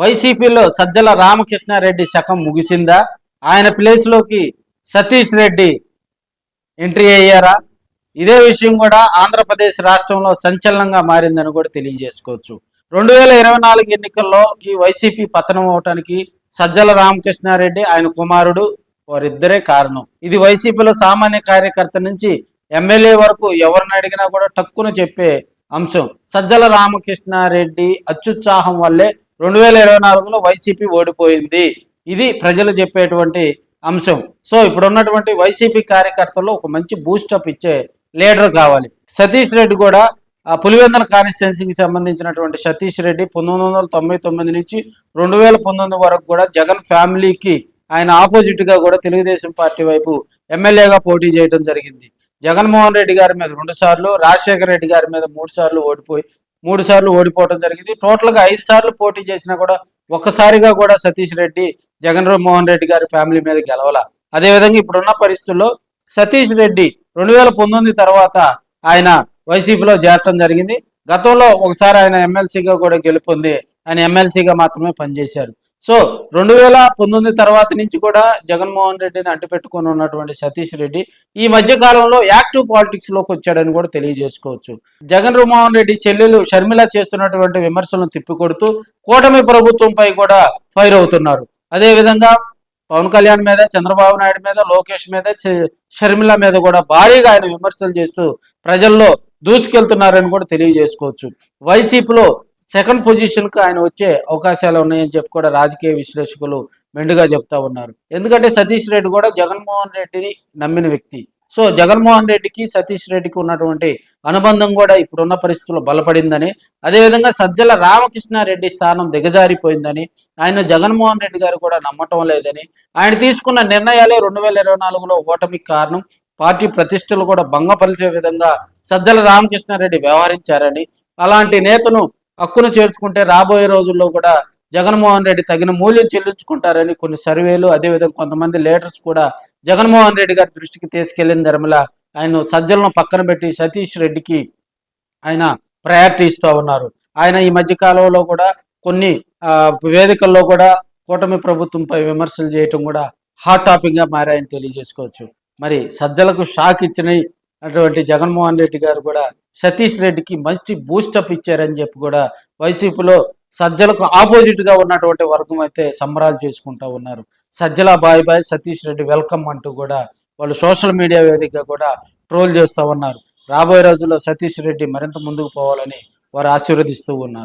వైసీపీలో సజ్జల రామకృష్ణారెడ్డి శకం ముగిసిందా? ఆయన ప్లేస్లోకి సతీష్ రెడ్డి ఎంట్రీ అయ్యారా? ఇదే విషయం కూడా ఆంధ్రప్రదేశ్ రాష్ట్రంలో సంచలనంగా మారిందని కూడా తెలియజేసుకోవచ్చు. రెండు వేల ఇరవై నాలుగు ఎన్నికల్లో ఈ వైసీపీ పతనం అవటానికి సజ్జల రామకృష్ణారెడ్డి ఆయన కుమారుడు వారిద్దరే కారణం. ఇది వైసీపీలో సామాన్య కార్యకర్త నుంచి ఎమ్మెల్యే వరకు ఎవరిని అడిగినా కూడా టక్కున చెప్పే అంశం. సజ్జల రామకృష్ణారెడ్డి అత్యుత్సాహం వల్లే రెండు వేల ఇరవై నాలుగులో వైసీపీ ఓడిపోయింది. ఇది ప్రజలు చెప్పేటువంటి అంశం. సో ఇప్పుడు ఉన్నటువంటి వైసీపీ కార్యకర్తల్లో ఒక మంచి బూస్టప్ ఇచ్చే లీడర్ కావాలి. సతీష్ రెడ్డి కూడా ఆ పులివెందల కాన్స్టిట్యున్సీకి సంబంధించినటువంటి సతీష్ రెడ్డి పంతొమ్మిది వందల తొంభై తొమ్మిది నుంచి రెండు వేల పంతొమ్మిది వరకు కూడా జగన్ ఫ్యామిలీకి ఆయన ఆపోజిట్గా కూడా తెలుగుదేశం పార్టీ వైపు ఎమ్మెల్యేగా పోటీ చేయడం జరిగింది. జగన్మోహన్ రెడ్డి గారి మీద రెండు సార్లు రాజశేఖర రెడ్డి గారి మీద మూడు సార్లు ఓడిపోయి మూడు సార్లు ఓడిపోవడం జరిగింది. టోటల్గా ఐదు సార్లు పోటీ చేసినా కూడా ఒక్కసారిగా కూడా సతీష్ రెడ్డి జగన్ మోహన్ రెడ్డి గారి ఫ్యామిలీ మీద గెలవాల. అదేవిధంగా ఇప్పుడున్న పరిస్థితుల్లో సతీష్ రెడ్డి రెండు వేల పంతొమ్మిది తర్వాత ఆయన వైసీపీలో చేరటం జరిగింది. గతంలో ఒకసారి ఆయన ఎమ్మెల్సీగా కూడా గెలుపొంది. ఆయన ఎమ్మెల్సీగా మాత్రమే పనిచేశారు. సో రెండు వేల పంతొమ్మిది తర్వాత నుంచి కూడా జగన్మోహన్ రెడ్డిని అడ్డుపెట్టుకొని ఉన్నటువంటి సతీష్ రెడ్డి ఈ మధ్య కాలంలో యాక్టివ్ పాలిటిక్స్లోకి వచ్చాడని కూడా తెలియజేసుకోవచ్చు. జగన్ మోహన్ రెడ్డి చెల్లెలు షర్మిల చేస్తున్నటువంటి విమర్శలను తిప్పికొడుతూ కూటమి ప్రభుత్వంపై కూడా ఫైర్ అవుతున్నారు. అదేవిధంగా పవన్ కళ్యాణ్ మీద చంద్రబాబు నాయుడు మీద లోకేష్ మీద షర్మిల మీద కూడా భారీగా ఆయన విమర్శలు చేస్తూ ప్రజల్లో దూసుకెళ్తున్నారని కూడా తెలియజేసుకోవచ్చు. వైసీపీలో సెకండ్ పొజిషన్కు ఆయన వచ్చే అవకాశాలు ఉన్నాయని చెప్పి కూడా రాజకీయ విశ్లేషకులు మెండుగా చెప్తా ఉన్నారు. ఎందుకంటే సతీష్ రెడ్డి కూడా జగన్మోహన్ రెడ్డిని నమ్మిన వ్యక్తి. సో జగన్మోహన్ రెడ్డికి సతీష్ రెడ్డికి ఉన్నటువంటి అనుబంధం కూడా ఇప్పుడున్న పరిస్థితుల్లో బలపడిందని అదేవిధంగా సజ్జల రామకృష్ణారెడ్డి స్థానం దిగజారిపోయిందని ఆయన జగన్మోహన్ రెడ్డి గారు కూడా నమ్మటం లేదని ఆయన తీసుకున్న నిర్ణయాలే రెండు వేల ఇరవై నాలుగులో ఓటమికి కారణం. పార్టీ ప్రతిష్టలు కూడా భంగపరిచే విధంగా సజ్జల రామకృష్ణారెడ్డి వ్యవహరించారని అలాంటి నేతను హక్కును చేర్చుకుంటే రాబోయే రోజుల్లో కూడా జగన్మోహన్ రెడ్డి తగిన మూల్యం చెల్లించుకుంటారని కొన్ని సర్వేలు అదేవిధంగా కొంతమంది లీడర్స్ కూడా జగన్మోహన్ రెడ్డి గారి దృష్టికి తీసుకెళ్ళిన ధర్మల ఆయన సజ్జలను పక్కన పెట్టి సతీష్ రెడ్డికి ఆయన ప్రయారిటీ ఇస్తూ ఉన్నారు. ఆయన ఈ మధ్య కాలంలో కూడా కొన్ని వేదికల్లో కూడా కూటమి ప్రభుత్వంపై విమర్శలు చేయటం కూడా హాట్ టాపిక్గా మారాయని తెలియజేసుకోవచ్చు. మరి సజ్జలకు షాక్ ఇచ్చిన అటువంటి జగన్మోహన్ రెడ్డి గారు కూడా సతీష్ రెడ్డికి మంచి బూస్టప్ ఇచ్చారని చెప్పి కూడా వైసీపీలో సజ్జలకు ఆపోజిట్గా ఉన్నటువంటి వర్గం అయితే సంబరాలు చేసుకుంటా ఉన్నారు. Sajjala bye bye Satish Reddy welcome అంటూ కూడా వాళ్ళు సోషల్ మీడియా వేదికగా కూడా ట్రోల్ చేస్తూ ఉన్నారు. రాబోయే రోజుల్లో సతీష్ రెడ్డి మరింత ముందుకు పోవాలని వారు ఆశీర్వదిస్తూ ఉన్నారు.